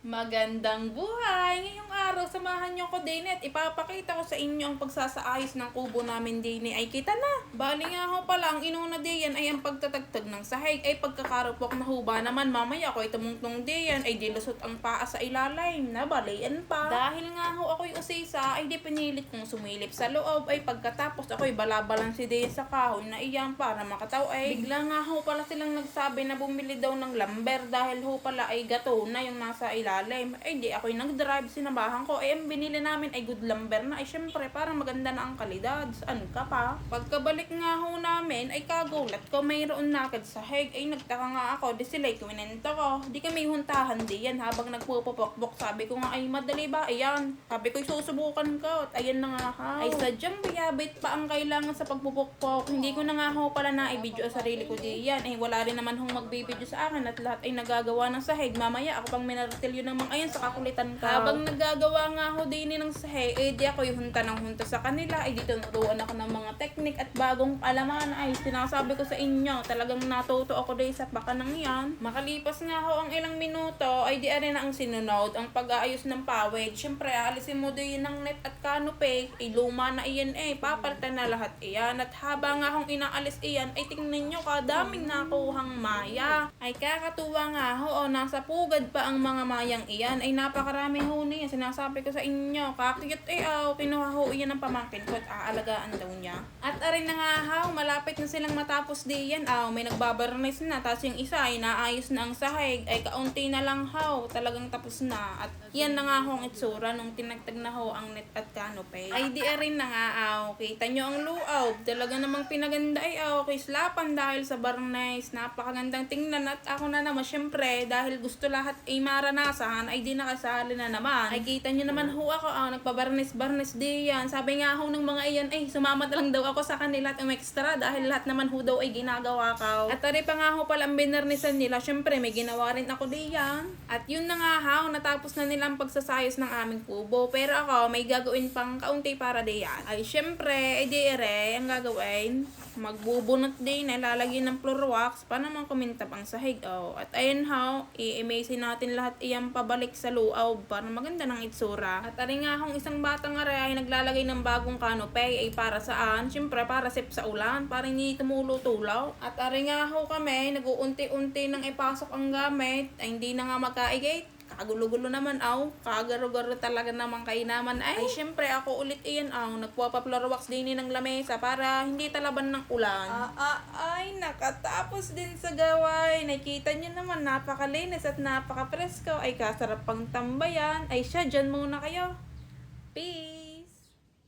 Magandang buhay! Ngayong araw, samahan niyo ko din at ipapakita ko sa inyo ang pagsasaayos ng kubo namin din ay kita na. Bali nga ho pala, ang inuna diyan ay ang pagtatagtag ng sahig. Ay pagkakarupok na huba naman? Mamaya ko itumungtong diyan ay dilusot ang paa sa ilalim. Na balian pa. Dahil nga ho ako'y usisa ay di pinilit kong sumilip sa loob. Ay pagkatapos ako'y balabalan si diyan sa kahoy na iyan para makataw. Ay bigla nga ho pala silang nagsabi na bumili daw ng lumber dahil ho pala ay gato na yung nasa ilalim. Ay di ako'y nag-drive, sinabahan ko. Eh ang binili namin ay good lumber na. Ay syempre parang maganda na ang kalidad. Saan ka pa? Pagkabalik nga ho namin ay kagulat ko mayroon nakad sa heg. Ay nagtaka nga ako. Di sila'y kuminento ko. Di kami huntahan di yan habang nagpupupokbok. Sabi ko nga ay madali ba? Ayan. Sabi ko susubukan ko. At ayan na nga ha. Ay sadyang bayabit pa ang kailangan sa pagpupukpok. Hindi ko na nga ho pala na i-video sarili ko di yan. Ay wala rin naman hong magbibideo sa akin at lahat ay nagagawa ng sahig. Mamaya ako pang minartilyo ng mga ayun sa kakulitan ka. Habang nagagawa nga ho din ng sahig, eh di ako yung hunta ng hunta sa kanila. Ay di tunuruan ako ng mga teknik at bagong alaman. Ay sinasabi ko sa inyo, talagang natuto ako din sa baka ng yan. Makalipas nga ho ang ilang minuto, ay di rin na ang sinunod, ang pag-aayos ng pawid. Siyempre, aalisin mo din ng net at canopy. Ay luma na iyan eh, papalitan na lahat iyan. At habang nga akong inaalis iyan, ay tingnan nyo, kadaming nakuhang maya. Ay kakatuwa nga ho, oh, nasa pugad pa ang mga mayang iyan. Ay napakarami ho niya, sinasabi ko sa inyo. Kakiyot eh, oh, kinuha ho iyan ng pamangkin ko at aalagaan daw niya. At arin na nga ho, malapit na silang matapos di yan. Oh, may nagbabarnis na, tapos yung isa ay naayos na ang sahig. Ay kaunti na lang ho, talagang tapos na. At yan na nga ho ang itsura nung tinagtag na ho ang net at canopy. Ay di rin na nga, oh, kita nyo ang luaw. Talaga namang pinaganda ay oh, kay Slapan dahil sa barnes. Napakagandang tingnan at ako na naman, syempre, dahil gusto lahat ay maranasan, ay di nakasali na naman. Ay kita nyo naman ho ako, oh, nagpabarnes-barnes di yan. Sabi nga ho ng mga iyan, ay sumama na lang daw ako sa kanila at extra dahil lahat naman ho daw ay ginagawa ka. At tari pa nga ho pala ang binarnisan nila, syempre may ginawa rin ako di yan. At yun na nga ho, natapos na nilang pagsasayos ng aming kubo. Pero ako, may gagawin pang kaunti para di yan. Ay syempre, ay di ere, ang gagawin, magbubunot din, ilalagyan ng floor wax para naman kumintab ang sahig. Oh. At ayun how, i-amaze natin lahat pabalik sa luaw para maganda ng itsura. At ari nga hong isang batang are ay naglalagay ng bagong canopy ay para saan? Siyempre para sip sa ulan, para hindi tumulo-tulaw. At ari nga ho kami, nag-uunti-unti nang ipasok ang gamit, ay hindi na nga magkaigate kagulo-gulo naman aw, kagaro-garo talaga naman kay naman ay, ay syempre ako ulit iyan aw, nagpapa-floor wax din ng lamesa para hindi talaban ng ulan. Ah, ah, ay, nakatapos din sa gawain. Nakita niyo naman, napakalinis at napaka-presko. Ay, kasarap pang tambayan. Ay, siya, dyan muna kayo. Peace!